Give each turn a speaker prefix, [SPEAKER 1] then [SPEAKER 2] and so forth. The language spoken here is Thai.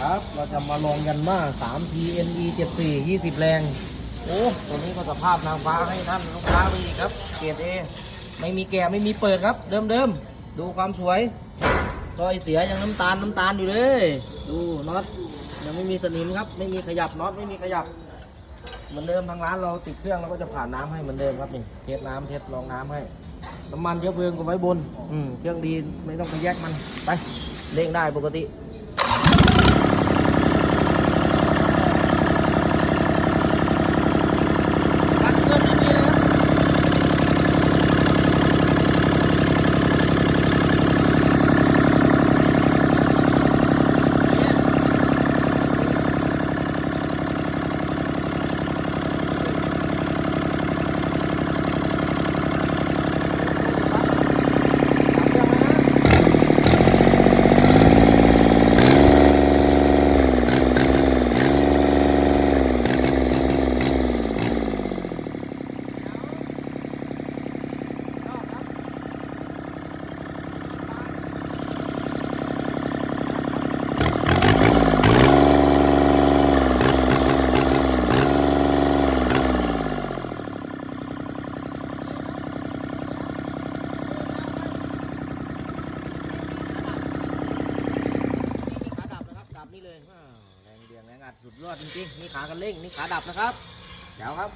[SPEAKER 1] ครับ เราจะมาลองยันมา3 TNE 74 20 แรง โอ้ตัวนี้ก็สภาพนางฟ้าให้ท่านลูกค้าไปอีกครับ เกรดเอไม่มีแก่ไม่มีเปิดครับ เดิมๆดูความสวยรอยเสียยังน้ำตาลน้ำตาลอยู่เลย ดูน็อตยังไม่มีสนิมครับ ไม่มีขยับน็อตไม่มีขยับ เหมือนเดิมทางร้านเราติดเครื่องเราก็จะผ่านน้ำให้เหมือนเดิมครับนี่เทสน้ำเทสรองน้ำให้น้ำมันเชื้อเพลิงก็ไว้บน อืมเครื่องดีไม่ต้องไปแยกมันไปเร่งได้ปกติ ปัดเงินไม่มีเลยครับนี่ขาดับนะครับ ดับนี่ เลยอ่าแรงเดียงแรงอัดสุดยอดจริงๆ นี่ขากันเร่ง นี่ขาดับนะครับเดี๋ยวครับ